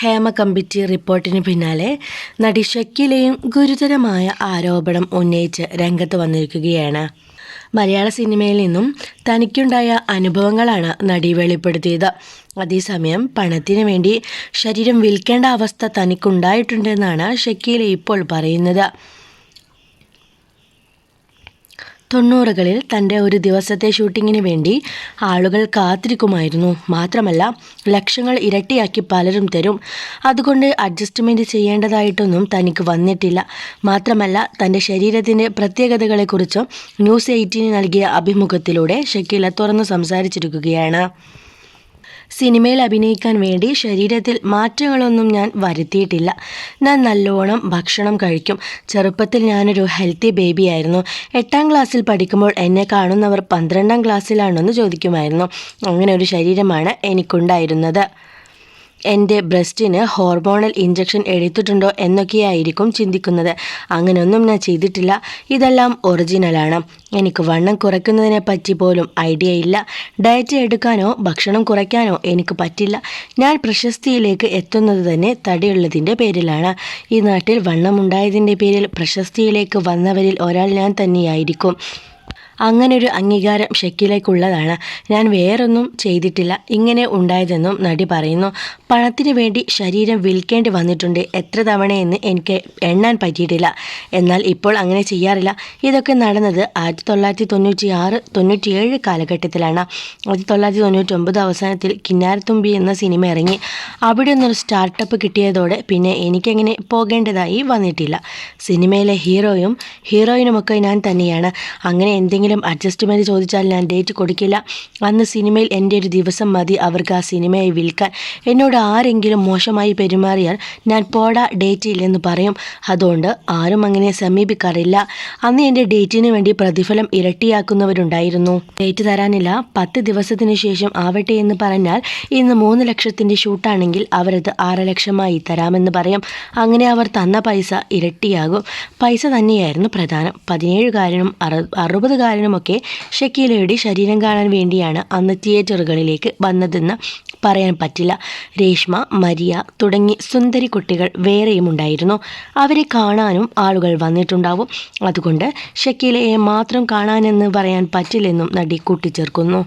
Hema committee റിപ്പോർട്ടിന് പിന്നാലെ നടി ഷക്കിലയും ഗുരുതരമായ ആരോപണം ഉന്നയിച്ച് രംഗത്ത് വന്നിരിക്കുകയാണ്. മലയാള സിനിമയിൽ നിന്നും തനിക്കുണ്ടായ അനുഭവങ്ങളാണ് നടി വെളിപ്പെടുത്തിയത്. അതേസമയം പണത്തിന് വേണ്ടി ശരീരം വിൽക്കേണ്ട അവസ്ഥ തനിക്കുണ്ടായിട്ടുണ്ടെന്നാണ് ഷക്കീല ഇപ്പോൾ പറയുന്നത്. തൊണ്ണൂറുകളിൽ തന്റെ ഒരു ദിവസത്തെ ഷൂട്ടിങ്ങിന് വേണ്ടി ആളുകൾ കാത്തിരിക്കുമായിരുന്നു. മാത്രമല്ല ലക്ഷങ്ങൾ ഇരട്ടിയാക്കി പലരും തരും. അതുകൊണ്ട് അഡ്ജസ്റ്റ്മെന്റ് ചെയ്യേണ്ടതായിട്ടൊന്നും തനിക്ക് വന്നിട്ടില്ല. മാത്രമല്ല തന്റെ ശരീരത്തിന്റെ പ്രത്യേകതകളെക്കുറിച്ചും ന്യൂസ് എയ്റ്റീന് നൽകിയ അഭിമുഖത്തിലൂടെ ഷക്കീല തുറന്നു സംസാരിച്ചിരിക്കുകയാണ്. സിനിമയിൽ അഭിനയിക്കാൻ വേണ്ടി ശരീരത്തിൽ മാറ്റങ്ങളൊന്നും ഞാൻ വരുത്തിയിട്ടില്ല. ഞാൻ നല്ലോണം ഭക്ഷണം കഴിക്കും. ചെറുപ്പത്തിൽ ഞാനൊരു ഹെൽത്തി ബേബി ആയിരുന്നു. എട്ടാം ക്ലാസ്സിൽ പഠിക്കുമ്പോൾ എന്നെ കാണുന്നവർ പന്ത്രണ്ടാം ക്ലാസ്സിലാണെന്ന് ചോദിക്കുമായിരുന്നു. അങ്ങനെ ഒരു ശരീരമാണ് എനിക്കുണ്ടായിരുന്നത്. എന്റെ ബ്രസ്റ്റിന് ഹോർമോണൽ ഇഞ്ചക്ഷൻ എടുത്തിട്ടുണ്ടോ എന്നൊക്കെയായിരിക്കും ചിന്തിക്കുന്നത്. അങ്ങനെയൊന്നും ഞാൻ ചെയ്തിട്ടില്ല. ഇതെല്ലാം ഒറിജിനലാണ്. എനിക്ക് വണ്ണം കുറയ്ക്കുന്നതിനെ പറ്റി പോലും ഐഡിയ ഇല്ല. ഡയറ്റ് എടുക്കാനോ ഭക്ഷണം കുറയ്ക്കാനോ എനിക്ക് പറ്റില്ല. ഞാൻ പ്രശസ്തിയിലേക്ക് എത്തുന്നത് തന്നെ തടിയുള്ളതിന്റെ പേരിലാണ്. ഈ നാട്ടിൽ വണ്ണമുണ്ടായതിന്റെ പേരിൽ പ്രശസ്തിയിലേക്ക് വന്നവരിൽ ഒരാൾ ഞാൻ തന്നെയായിരിക്കും. അങ്ങനൊരു അംഗീകാരം ഷക്കിലേക്കുള്ളതാണ് ഞാൻ വേറൊന്നും ചെയ്തിട്ടില്ല. ഇങ്ങനെ ഉണ്ടായതെന്നും നടി പറയുന്നു. പണത്തിന് വേണ്ടി ശരീരം വിൽക്കേണ്ടി വന്നിട്ടുണ്ട്. എത്ര തവണയെന്ന് എനിക്ക് എണ്ണാൻ പറ്റിയിട്ടില്ല. എന്നാൽ ഇപ്പോൾ അങ്ങനെ ചെയ്യാറില്ല. ഇതൊക്കെ നടന്നത് ആയിരത്തി തൊള്ളായിരത്തി തൊണ്ണൂറ്റി ആറ് തൊണ്ണൂറ്റിയേഴ് കാലഘട്ടത്തിലാണ്. ആയിരത്തി തൊള്ളായിരത്തി തൊണ്ണൂറ്റി ഒമ്പത് അവസാനത്തിൽ കിന്നാരത്തുമ്പി എന്ന സിനിമ ഇറങ്ങി. അവിടെ നിന്നൊരു സ്റ്റാർട്ടപ്പ് കിട്ടിയതോടെ പിന്നെ എനിക്കങ്ങനെ പോകേണ്ടതായി വന്നിട്ടില്ല. സിനിമയിലെ ഹീറോയും ഹീറോയിനുമൊക്കെ ഞാൻ തന്നെയാണ്. അങ്ങനെ എന്തെങ്കിലും എന്തെങ്കിലും അഡ്ജസ്റ്റ്മെന്റ് ചോദിച്ചാൽ ഞാൻ ഡേറ്റ് കൊടുക്കില്ല. അന്ന് സിനിമയിൽ എന്റെ ഒരു ദിവസം മതി അവർക്ക് ആ സിനിമയെ വിൽക്കാൻ. എന്നോട് ആരെങ്കിലും മോശമായി പെരുമാറിയാൽ ഞാൻ പോടാ ഡേറ്റ് ഇല്ലെന്ന് പറയും. അതുകൊണ്ട് ആരും അങ്ങനെ സമീപിക്കാറില്ല. അന്ന് എന്റെ ഡേറ്റിന് വേണ്ടി പ്രതിഫലം ഇരട്ടിയാക്കുന്നവരുണ്ടായിരുന്നു. ഡേറ്റ് തരാനില്ല. പത്ത് ദിവസത്തിന് ശേഷം ആവട്ടെ എന്ന് പറഞ്ഞാൽ ഇന്ന് മൂന്ന് ലക്ഷത്തിന്റെ ഷൂട്ടാണെങ്കിൽ അവരത് ആറ് ലക്ഷമായി തരാമെന്ന് പറയും. അങ്ങനെ അവർ തന്ന പൈസ ഇരട്ടിയാകും. പൈസ തന്നെയായിരുന്നു പ്രധാനം. പതിനേഴുകാരനും അറു അറുപതുകാരനും നടനുമൊക്കെ ഷക്കീലയുടെ ശരീരം കാണാൻ വേണ്ടിയാണ് അന്ന് തിയേറ്ററുകളിലേക്ക് വന്നതെന്ന് പറയാൻ പറ്റില്ല. രേഷ്മ മരിയ തുടങ്ങി സുന്ദരി കുട്ടികൾ വേറെയും ഉണ്ടായിരുന്നു. അവരെ കാണാനും ആളുകൾ വന്നിട്ടുണ്ടാവും. അതുകൊണ്ട് ഷക്കീലയെ മാത്രം കാണാനെന്ന് പറയാൻ പറ്റില്ലെന്നും നടി കൂട്ടിച്ചേർക്കുന്നു.